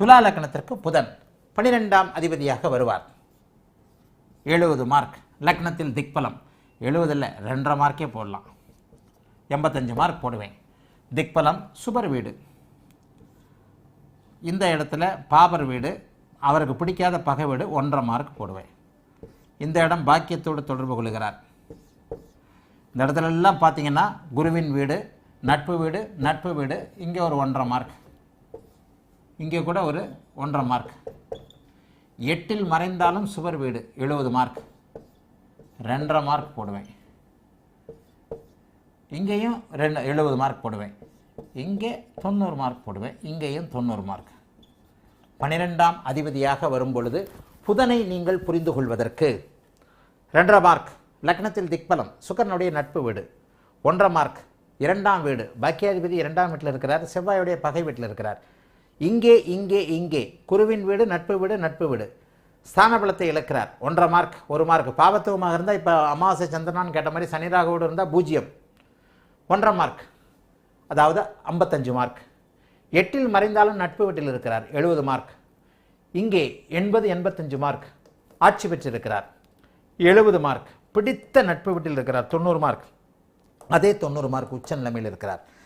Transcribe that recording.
துலா லக்னத்திற்கு புதன் பனிரெண்டாம் அதிபதியாக வருவார். எழுபது மார்க். லக்னத்தில் திக்பலம். எழுபதில் ரெண்டரை மார்க்கே போடலாம். எண்பத்தஞ்சு மார்க் போடுவேன். திக்பலம் சுபர் வீடு. இந்த இடத்துல பாபர் வீடு அவருக்கு பிடிக்காத பகை வீடு ஒன்றரை மார்க் போடுவேன். இந்த இடம் பாக்கியத்தோடு தொடர்பு கொள்கிறார். இந்த இடத்துல எல்லாம் பார்த்தீங்கன்னா குருவின் வீடு நட்பு வீடு நட்பு வீடு இங்கே ஒரு ஒன்றரை மார்க். இங்கே கூட ஒரு ஒன்றரை மார்க் எட்டில் மறைந்தாலும் சுவர் வீடு எழுபது மார்க் ரெண்டரை மார்க் போடுவேன். இங்கேயும் ரெண்டு எழுபது மார்க் போடுவேன். இங்கே தொண்ணூறு மார்க் போடுவேன். இங்கேயும் தொண்ணூறு மார்க் பன்னிரெண்டாம் அதிபதியாக வரும் பொழுது புதனை நீங்கள் புரிந்து கொள்வதற்கு ரெண்டரை மார்க் லக்னத்தில் திக்பலம் சுக்கரனுடைய நட்பு வீடு ஒன்றரை மார்க் இரண்டாம் வீடு பாக்கியாதிபதி இரண்டாம் வீட்டில் இருக்கிறார் செவ்வாயுடைய பகை வீட்டில் இருக்கிறார். இங்கே இங்கே இங்கே. குருவின் வீடு நட்பு வீடு நட்பு வீடு. ஸ்தானபலத்தை இழக்கிறார். ஒன்றரை மார்க் ஒரு மார்க். பாவத்துவமாக இருந்தால் இப்போ அமாவாசை சந்திரனான்னு கேட்ட மாதிரி சனி ராகுவோடு இருந்தால் பூஜ்ஜியம். ஒன்றரை மார்க். அதாவது ஐம்பத்தஞ்சு மார்க். எட்டில் மறைந்தாலும் நட்பு வீட்டில் இருக்கிறார். எழுபது மார்க். இங்கே எண்பது எண்பத்தஞ்சு மார்க். ஆட்சி பெற்றிருக்கிறார். எழுபது மார்க். பிடித்த நட்பு வீட்டில் இருக்கிறார். தொண்ணூறு மார்க். அதே தொண்ணூறு மார்க் உச்ச நிலைமையில் இருக்கிறார்.